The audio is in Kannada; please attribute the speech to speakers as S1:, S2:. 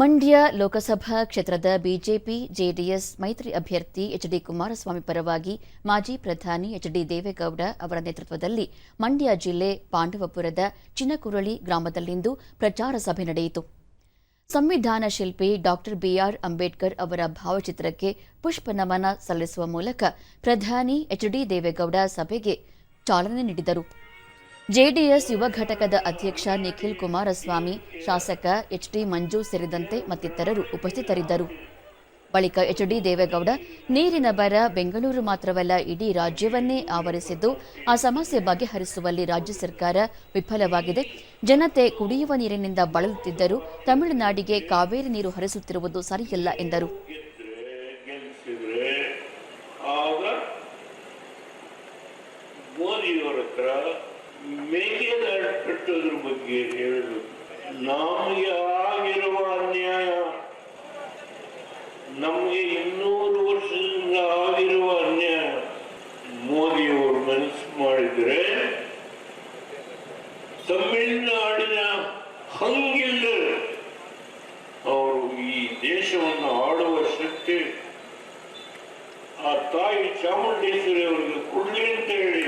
S1: ಮಂಡ್ಯ ಲೋಕಸಭಾ ಕ್ಷೇತ್ರದ ಬಿಜೆಪಿ, ಜೆಡಿಎಸ್ ಮೈತ್ರಿ ಅಭ್ಯರ್ಥಿ ಎಚ್ ಡಿ ಕುಮಾರಸ್ವಾಮಿ ಪರವಾಗಿ ಮಾಜಿ ಪ್ರಧಾನಿ ಎಚ್ ಡಿ ದೇವೇಗೌಡ ಅವರ ನೇತೃತ್ವದಲ್ಲಿ ಮಂಡ್ಯ ಜಿಲ್ಲೆ ಪಾಂಡವಪುರದ ಚಿನಕುರಳಿ ಗ್ರಾಮದಲ್ಲಿಂದು ಪ್ರಚಾರ ಸಭೆ ನಡೆಯಿತು. ಸಂವಿಧಾನ ಶಿಲ್ಪಿ ಡಾಕ್ಟರ್ ಬಿಆರ್ ಅಂಬೇಡ್ಕರ್ ಅವರ ಭಾವಚಿತ್ರಕ್ಕೆ ಪುಷ್ಪ ನಮನ ಸಲ್ಲಿಸುವ ಮೂಲಕ ಪ್ರಧಾನಿ ಎಚ್ ಡಿ ದೇವೇಗೌಡ ಸಭೆಗೆ ಚಾಲನೆ ನೀಡಿದರು. ಜೆಡಿಎಸ್ ಯುವ ಘಟಕದ ಅಧ್ಯಕ್ಷ ನಿಖಿಲ್ ಕುಮಾರಸ್ವಾಮಿ, ಶಾಸಕ ಎಚ್ ಡಿ ಮಂಜು ಸೇರಿದಂತೆ ಮತ್ತಿತರರು ಉಪಸ್ಥಿತರಿದ್ದರು. ಬಳಿಕ ಎಚ್ ಡಿ ದೇವೇಗೌಡ, ನೀರಿನ ಬರ ಬೆಂಗಳೂರು ಮಾತ್ರವಲ್ಲ, ಇಡೀ ರಾಜ್ಯವನ್ನೇ ಆವರಿಸಿದ್ದು, ಆ ಸಮಸ್ಯೆ ಬಗೆಹರಿಸುವಲ್ಲಿ ರಾಜ್ಯ ಸರ್ಕಾರ ವಿಫಲವಾಗಿದೆ. ಜನತೆ ಕುಡಿಯುವ ನೀರಿನಿಂದ ಬಳಲುತ್ತಿದ್ದರೂ, ತಮಿಳುನಾಡಿಗೆ ಕಾವೇರಿ ನೀರು ಹರಿಸುತ್ತಿರುವುದು ಸರಿಯಲ್ಲ ಎಂದರು.
S2: ಗೆಲ್ಲಿಸಿದ್ರೆ ಆಗ ಮೋದಿಯವರ ಹತ್ರ ಮೇಕೆದಾಟು ಕಟ್ಟೋದ್ರ ಬಗ್ಗೆ ಹೇಳುದು, ನಮಗೆ ಆಗಿರುವ ಅನ್ಯಾಯ, ನಮಗೆ ಇನ್ನೂರು ವರ್ಷದಿಂದ ಆಗಿರುವ ಅನ್ಯಾಯ, ಮೋದಿಯವರು ಮನಸ್ಸು ಮಾಡಿದ್ರೆ ತಮಿಳುನಾಡಿನ ಹಂಗಿಲ್ಲ ಅವರು ಈ ದೇಶವನ್ನು ಆಡುವ ಶಕ್ತಿ ಆ ತಾಯಿ ಚಾಮುಂಡೇಶ್ವರಿ ಅವರಿಗೆ ಕೊಡ್ಲಿ ಅಂತ ಹೇಳಿ